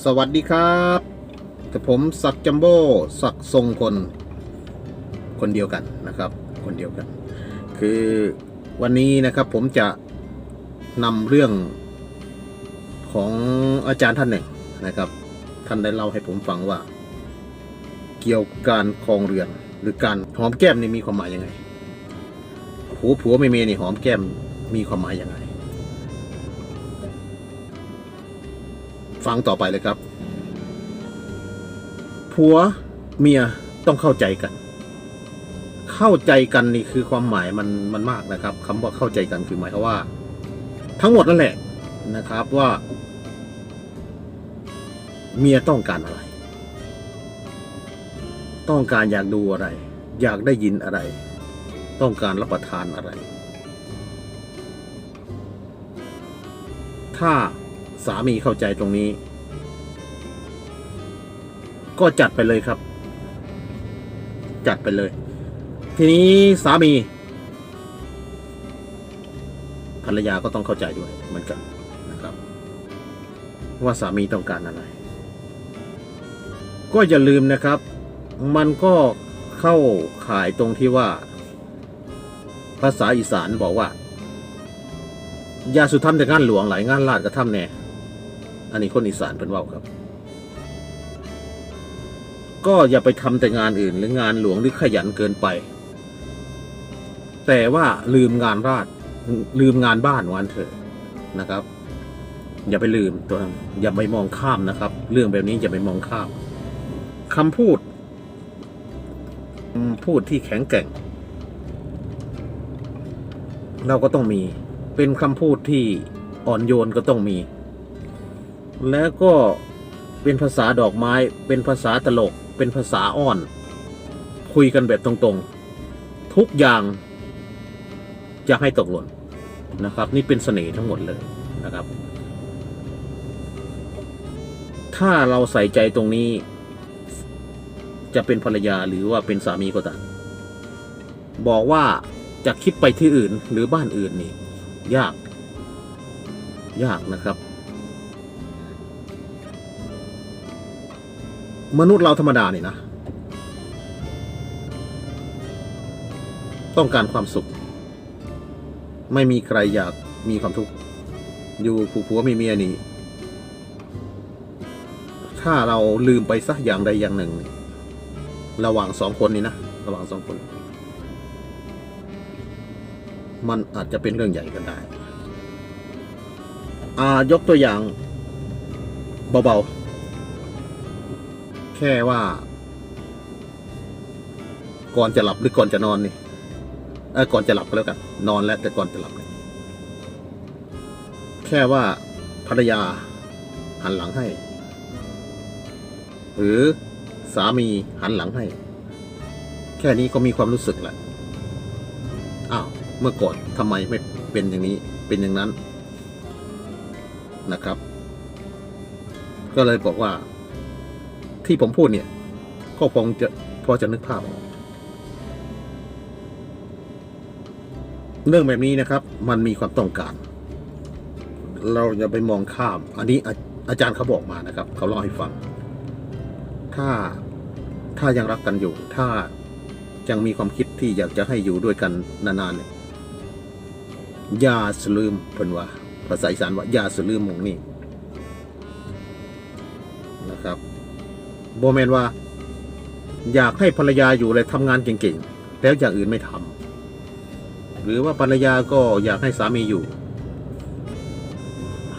สวัสดีครับกับผมศักจัมโบ้ศักทรงคนคนเดียวกันนะครับ คนเดียวกัน คือวันนี้นะครับผมจะนำเรื่องของอาจารย์ท่านหนึ่งนะครับ ท่านได้เล่าให้ผมฟังว่า เกี่ยวกับการครองเรือน หรือการหอมแก้มนี่มีความหมายยังไงผัวผัวไม่เมียนี่หอมแก้มมีความหมายยังไง ฟังต่อไปเลยครับ ผัวเมียต้องเข้าใจกัน เข้าใจกันนี่คือความหมายมันมันมากนะครับคำว่าเข้าใจกันคือหมายความว่า ทั้งหมดนั่นแหละนะครับว่า เมียต้องการอะไร ต้องการอยากดูอะไร อยากได้ยินอะไร ต้องการรับประทานอะไร ถ้า สามีเข้าใจตรงนี้ ก็จัดไปเลยครับ จัดไปเลย ทีนี้สามี ภรรยาก็ต้องเข้าใจด้วยเหมือนกันนะครับ ว่าสามีต้องการอะไร ก็อย่าลืมนะครับ มันก็เข้าข่ายตรงที่ว่า ภาษาอีสานบอกว่ายาสุธรรมแต่งานหลวงหลายงานลาดกระทำแน่ อันนี้คนอีสานเป็นว่าครับ ก็อย่าไปทำแต่งานอื่น หรืองานหลวงหรือขยันเกินไป แต่ว่าลืมงานราชลืมงานบ้านวันเถอะนะครับ อย่าไปลืมตัวอย่าไปมองข้ามนะครับ เรื่องแบบนี้อย่าไปมองข้ามคำพูดพูดที่แข็งแกร่ง เราก็ต้องมีเป็นคำพูดที่อ่อนโยนก็ต้องมี แล้วก็เป็นภาษาดอกไม้ เป็นภาษาตลก เป็นภาษาอ้อน คุยกันแบบตรงๆ ทุกอย่างจะให้ตกหล่นนะครับ นี่เป็นเสน่ห์ทั้งหมดเลยนะครับ ถ้าเราใส่ใจตรงนี้ จะเป็นภรรยาหรือว่าเป็นสามีก็ตามบอกว่าจะคิดไปที่อื่นหรือบ้านอื่นนี่ ยาก ยากนะครับ มนุษย์เราธรรมดาเนี่ยนะ ต้องการความสุข ไม่มีใครอยากมีความทุกข์ อยู่ผู้ผัวมีเมียนี่ ถ้าเราลืมไปสักอย่างใดอย่างหนึ่ง ระหว่างสองคนนี่นะ ระหว่างสองคน มันอาจจะเป็นเรื่องใหญ่กันได้ อ่ายกตัวอย่างเบาๆ ค่ว่า ก่อนจะหลับหรือก่อนจะนอนนี่เออก่อนจะหลับก็แล้วกัน นอนแล้วแต่ก่อนจะหลับนี่แค่ว่าภรรยาหันหลังให้ หรือสามีหันหลังให้ แค่นี้ก็มีความรู้สึกแหละอ้าวเมื่อก่อนทำไมไม่เป็นอย่างนี้เป็นอย่างนั้นนะครับ ก็เลยบอกว่า ที่ผมพูดเนี่ย ก็คงจะพอจะนึกภาพออกเรื่องแบบนี้นะครับ มันมีความต้องการ เราอย่าไปมองข้าม อันนี้อาอาจารย์เขาบอกมานะครับ เขาเล่าให้ฟัง ถ้าถ้ายังรักกันอยู่ ถ้ายังมีความคิดที่อยากจะให้อยู่ด้วยกันนานๆเนี่ยอย่าสลืมเพิ่นว่าภาษาอีสานว่าอย่าสลืมมองนี่นะครับ โบแมนว่า อยากให้ภรรยาอยู่เลยทำงานเก่งๆ แล้วอย่างอื่นไม่ทำหรือว่าภรรยาก็อยากให้สามีอยู่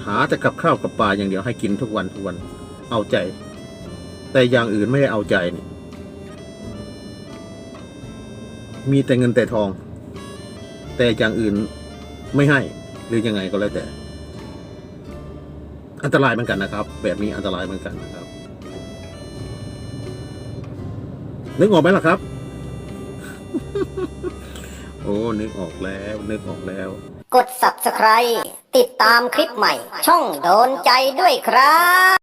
หาแต่กับข้าวกับปลาอย่างเดียวให้กินทุกวันทุกวันเอาใจ แต่อย่างอื่นไม่ได้เอาใจนี่มีแต่เงินแต่ทอง แต่อย่างอื่นไม่ให้หรือยังไงก็แล้วแต่ อันตรายเหมือนกันนะครับ แบบนี้อันตรายเหมือนกันนะครับ นึกออกไหมล่ะครับ โอ้ นึกออกแล้ว นึกออกแล้ว กด subscribe ติดตามคลิปใหม่ ช่องโดนใจด้วยครับ